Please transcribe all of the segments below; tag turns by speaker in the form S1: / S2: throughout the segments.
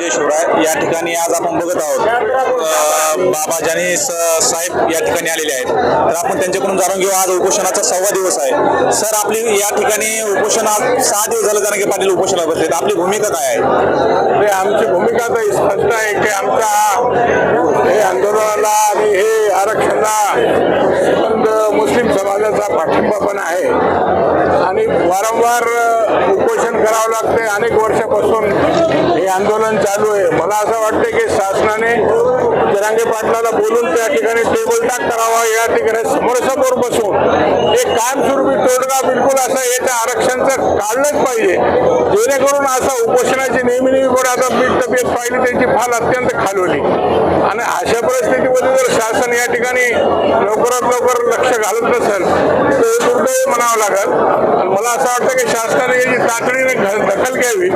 S1: शिवराय या ठिकाणी आज आपण बघत आहोत. बाबा जानी साहेब या ठिकाणी आलेले आहेत. तर आपण त्यांच्याकडून जाणून घेऊ आज उपोषणाचा सहावा दिवस आहे. सर आपली या ठिकाणी उपोषण आज सहा दिवस झालं जरांगे पाटील उपोषणाला बसलेत आपली भूमिका काय आहे?
S2: आमची भूमिका तर स्पष्ट आहे की आमच्या हे आंदोलनाला आणि हे आरक्षणाला मुस्लिम समाजाचा पाठिंबा पण आहे. आणि वारंवार उपोषण करावं लागते अनेक वर्षापासून हे आंदोलन चालू आहे. मला असं वाटतं की शासनाने जरांगे पाटलाला बोलून त्या ठिकाणी टेबल टाक करावा या ठिकाणी समोरासमोर बसून. एक कायमस्वरूपी तोडगा बिलकुल असं याच्या आरक्षणचं काढलंच पाहिजे. जेणेकरून असं उपोषणाची नेहमी नेहमी पण आता मी तब्येत पाहिली त्यांची फाल अत्यंत खालवली आणि अशा परिस्थितीमध्ये जर शासन या ठिकाणी लवकरात लवकर लक्ष घालत नसेल तर दुर्दैव म्हणावं लागेल. मला असं वाटतं की शासनाने याची तातडीने घ- दखल घ्यावी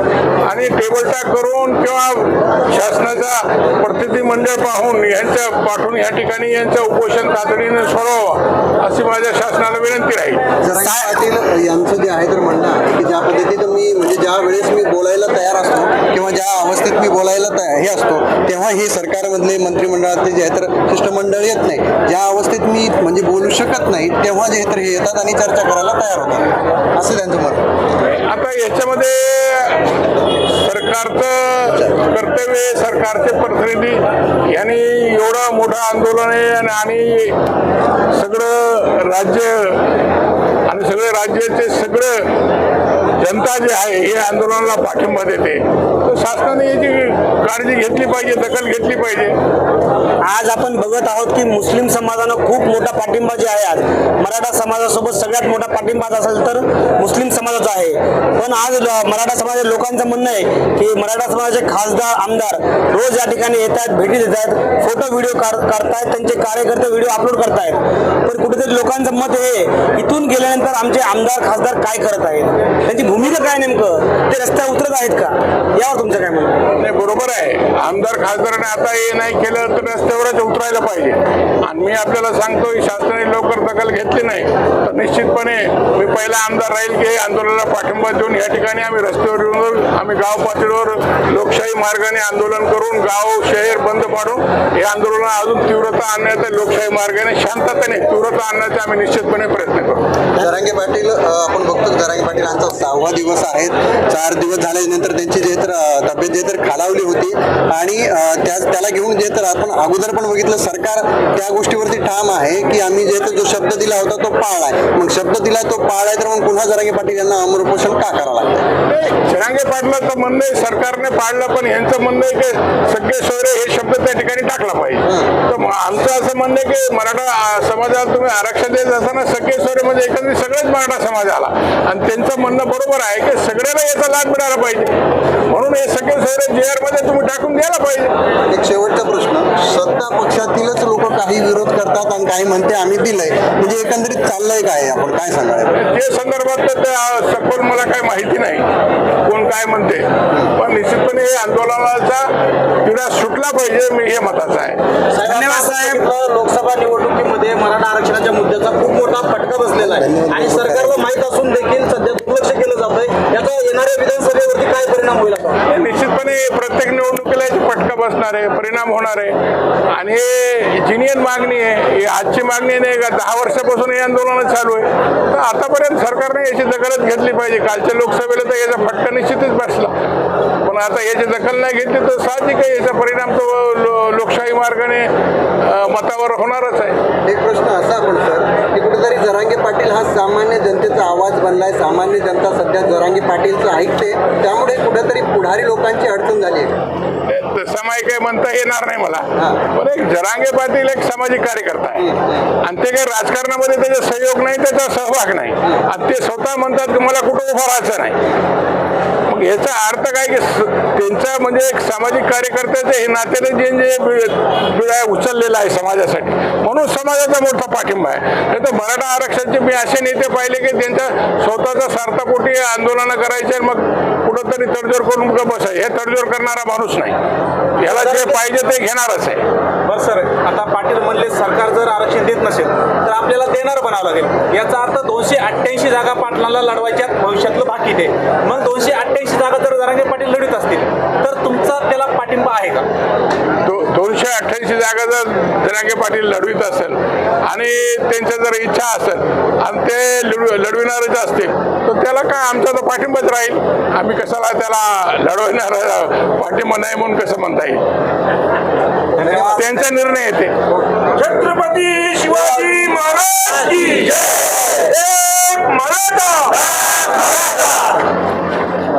S2: आणि टेबल टाक करून किंवा शासनाचा प्रतिनिधी मंडळ पाहून यांच्या पाठवून या ठिकाणी यांचं उपोषण तातडीने सोडवावं अशी माझ्या शासनाला विनंती राहील.
S3: जरांगे पाटील यांचं जे आहे तर म्हणणं आहे की ज्या पद्धतीनं मी म्हणजे ज्या वेळेस मी बोलायला ज्या अवस्थेत मी बोलायला तयार हे असतो तेव्हा हे सरकारमधले मंत्रिमंडळातले जे आहे तर शिष्टमंडळ येत नाही. ज्या अवस्थेत मी म्हणजे बोलू शकत नाही तेव्हा जे तर हे येतात आणि चर्चा करायला तयार होतात. असं त्यांचं मत
S2: आता याच्यामध्ये सरकारचं कर्तव्य सरकारचे प्रतिनिधी यांनी एवढं मोठं आंदोलन आहे आणि- आणि सगळं राज्य आणि सगळे राज्याचे सगळं जनता जे आहे हे आंदोलनाला पाठिंबा देते. तर शासनाने याची काळजी घेतली पाहिजे दखल घेतली पाहिजे.
S4: आज आपण बघत आहोत की मुस्लिम समाजानं खूप मोठा पाठिंबा जे आहे आज मराठा समाजासोबत सगळ्यात मोठा पाठिंबा असेल तर मुस्लिम समाजाचा आहे. पण आज मराठा समाजाच्या लोकांचं म्हणणं आहे की मराठा समाजाचे खासदार आमदार रोज या ठिकाणी येत आहेत भेटी देत आहेत फोटो व्हिडिओ करतायत त्यांचे कार्यकर्ते व्हिडिओ अपलोड करतायत. पण कुठेतरी लोकांचं मत हे इथून गेल्यानंतर आमचे आमदार खासदार काय करत आहेत? त्यांची भूमिका काय नेमकं? ते रस्त्यावर उतरत आहेत का? यावर तुमचं काय म्हणणं
S2: नाही बरोबर आहे. आमदार खासदाराने आता हे नाही केलं तर रस्त्यावरच उतरायला पाहिजे. आणि मी आपल्याला सांगतो की शासनाने लवकर दखल घेतली नाही. तर निश्चितपणे मी पहिला आमदार राहील की आंदोलनाला पाठिंबा देऊन या ठिकाणी आम्ही रस्त्यावर येऊन आम्ही गाव पातळीवर लोकशाही मार्गाने आंदोलन करून गाव शहर बंद पाडून हे आंदोलन अजून तीव्रता आणण्याचा लोकशाही मार्गाने शांततेने तीव्रता आणण्याचा आम्ही निश्चितपणे प्रयत्न करू.
S3: जरांगे पाटील आपण बघतो जरांगे पाटील यांचा सहावा दिवस आहे चार दिवस झाल्यानंतर त्यांची जे तर तब्येत जे तर खालावली होती. आणि त्याच त्या त्याला घेऊन जे तर आपण अगोदर पण बघितलं सरकार त्या गोष्टीवरती ठाम आहे की आम्ही जे तर जो शब्द दिला होता तो पाळलाय मग शब्द दिला तो पाळलाय तर मग पुन्हा जरांगे पाटील यांना अमर उपोषण का करावं लागतं?
S2: शरांगे पाटलाचं म्हणणं आहे सरकारने पाडलं पण यांचं म्हणणं आहे की सगळे सोयरे हे शब्द त्या ठिकाणी टाकला पाहिजे. तर आमचं असं म्हणणं आहे की मराठा समाजाला तुम्ही आरक्षण देत असताना सगळे सोयरे म्हणजे एकंदरीत सगळेच मराठा समाज आला आणि त्यांचं म्हणणं बरोबर आहे की सगळ्याला याचा लाभ मिळाला पाहिजे. म्हणून हे सगळे सोयरे जे आरमध्ये तुम्ही टाकून द्यायला पाहिजे.
S3: एक शेवटचा प्रश्न. सत्ता पक्षातीलच लोक काही विरोध करतात आणि काही म्हणते आम्ही दिलंय. म्हणजे एकंदरीत चाललंय काय आपण काय सांगायला
S2: ते संदर्भात तर त्या सखोल मला काही माहिती नाही. कोण काय म्हणते? पण निश्चितपणे हे आंदोलनाचा पिढा सुटला पाहिजे मी हे मताचं आहे.
S4: धन्यवाद साहेब. लोकसभा निवडणुकीमध्ये मराठा आरक्षणाच्या मुद्द्याचा खूप मोठा फटका बसलेला आहे. आणि सरकारला माहीत असून देखील सध्या दुर्लक्ष केलं जात आहे याचा येणाऱ्या विधानसभेवरती काय परिणाम होईल
S2: निश्चितपणे प्रत्येक निवडणुकीला याचे फटका बसणार आहे परिणाम होणार आहे. आणि हे जिनियन मागणी आहे ही आजची मागणी नाही का दहा वर्षापासून हे आंदोलन चालू आहे. तर आतापर्यंत सरकारने याची दखलच घेतली पाहिजे. कालच्या लोकसभेला तर याचा फटका निश्चितच बसला. पण आता याची दखल नाही घेतली तर साहजिक आहे याचा परिणाम तो लोकशाही मार्गाने मतावर होणारच आहे.
S3: एक प्रश्न असा पण सर की कुठेतरी जरांगे पाटील हा सामान्य जनतेचा आवाज बनलाय. सामान्य जनता सध्या जरांगे पाटीलचं ऐकते. त्यामुळे कुठेतरी पुढारी लोकांची अडचण झाली आहे.
S2: तसं माही काही म्हणता येणार नाही मला. पण एक जरांगे पाटील एक सामाजिक कार्यकर्ता आहे. आणि ते काही राजकारणामध्ये त्याचा सहयोग नाही त्याचा सहभाग नाही. आणि ते स्वतः म्हणतात की मला कुठं उभं राहायचं नाही. मग याचा अर्थ काय की स- त्यांचा म्हणजे एक सामाजिक कार्यकर्त्याचं हे नात्याने जे जे उचललेलं उचललेला आहे समाजासाठी. म्हणून समाजाचा मोठा पाठिंबा आहे. नाही तर मराठा आरक्षणाचे मी असे नेते पाहिले की त्यांच्या स्वतःचा स्वार्थापोटी आंदोलनं करायचे मग कुठंतरी तडजोड करून गप्प हे तडजोड करणारा माणूस नाही. याला जे पाहिजे ते घेणारच आहे.
S5: बरं सर आता पाटील म्हणले सरकार जर आरक्षण देत नसेल तर आपल्याला देणार बनावं लागेल. याचा अर्थ दोनशे अठ्ठ्याऐंशी जागा पाटलाला लढवायच्या भविष्यातलं बाकी ते. मग दोनशे जागा जर धनंजय पाटील
S2: लढवित असेल आणि त्यांच्या जर इच्छा असेल आणि ते लढविणारच असतील तर त्याला काय आमचा तर पाठिंबाच राहील. आम्ही कशाला त्याला लढवणार पाठिंबा नाही म्हणून कसं म्हणता येईल? त्यांचा निर्णय येते.
S5: छत्रपती शिवाजी महाराज मराठा.